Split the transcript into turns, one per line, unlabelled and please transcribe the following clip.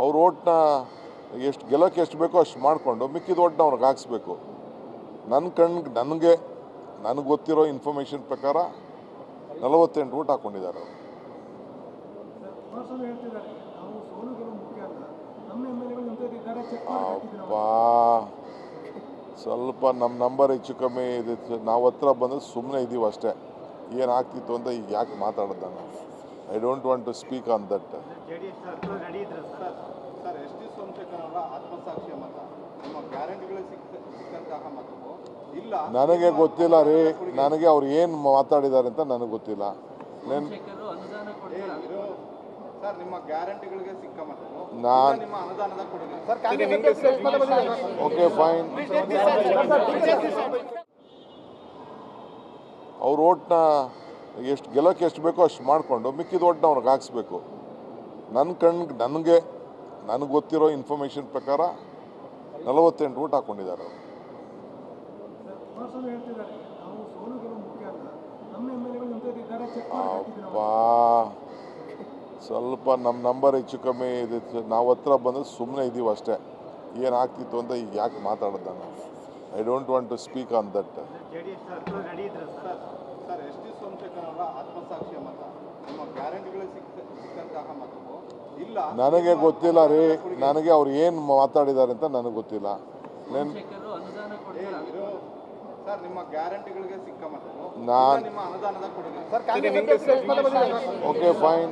ಅವ್ರ ಓಟ್ನ ಎಷ್ಟು ಗೆಲ್ಲೋಕ್ಕೆ ಎಷ್ಟು ಬೇಕೋ ಅಷ್ಟು ಮಾಡಿಕೊಂಡು ಮಿಕ್ಕಿದ ಓಟ್ನ ಅವ್ರಿಗೆ ಹಾಕ್ಸ್ಬೇಕು. ನನ್ನ ಕಣ್ಗೆ ನನಗೆ ನನಗೆ ಗೊತ್ತಿರೋ ಇನ್ಫಾರ್ಮೇಷನ್ ಪ್ರಕಾರ ನಲವತ್ತೆಂಟು ಓಟ್ ಹಾಕ್ಕೊಂಡಿದ್ದಾರೆ ಅವರು. ಅಪ್ಪ. ಸ್ವಲ್ಪ ನಮ್ಮ ನಂಬರ್ ಹೆಚ್ಚು ಕಮ್ಮಿ ಇದೆ. ನಾವು ಹತ್ರ ಬಂದರೆ ಸುಮ್ಮನೆ ಇದ್ದೀವಿ ಅಷ್ಟೇ. ಏನಾಗ್ತಿತ್ತು ಅಂತ ಈಗ ಯಾಕೆ ಮಾತಾಡೋದು ನಾನು? I don't want to speak on that ನನಗೆ ಗೊತ್ತಿಲ್ಲ ರೀ ನನಗೆ ಅವ್ರು ಏನು ಮಾತಾಡಿದ್ದಾರೆ ಅಂತ ನನಗೆ ಗೊತ್ತಿಲ್ಲ ಓಕೆ ಫೈನ್ ಅವ್ರು ಓಟ್ನ ಎಷ್ಟು ಗೆಲ್ಲೋಕ್ಕೆ ಎಷ್ಟು ಬೇಕೋ ಅಷ್ಟು ಮಾಡಿಕೊಂಡು ಮಿಕ್ಕಿದ ಒಟ್ಟು ಅವ್ರಿಗೆ ಹಾಕ್ಸ್ಬೇಕು ನನ್ನ ಕಣ್ಗೆ ನನಗೆ ನನಗೆ ಗೊತ್ತಿರೋ ಇನ್ಫಾರ್ಮೇಷನ್ ಪ್ರಕಾರ ನಲವತ್ತೆಂಟು ಓಟ್ ಹಾಕ್ಕೊಂಡಿದ್ದಾರೆ ಅವರು ಅಪ್ಪ ಸ್ವಲ್ಪ ನಮ್ಮ ನಂಬರ್ ಹೆಚ್ಚು ಕಮ್ಮಿ ಇದೆ ನಾವು ಹತ್ರ ಬಂದರೆ ಸುಮ್ಮನೆ ಇದ್ದೀವಿ ಅಷ್ಟೇ ಏನಾಗ್ತಿತ್ತು ಅಂತ ಈಗ ಯಾಕೆ ಮಾತಾಡೋದು ನಾನು I don't want to speak on that ನನಗೆ ಗೊತ್ತಿಲ್ಲ ರೀ. ನನಗೆ ಅವ್ರು ಏನು ಮಾತಾಡಿದ್ದಾರೆ ಅಂತ ನನಗೆ ಗೊತ್ತಿಲ್ಲ. ನಾನು ಓಕೆ ಫೈನ್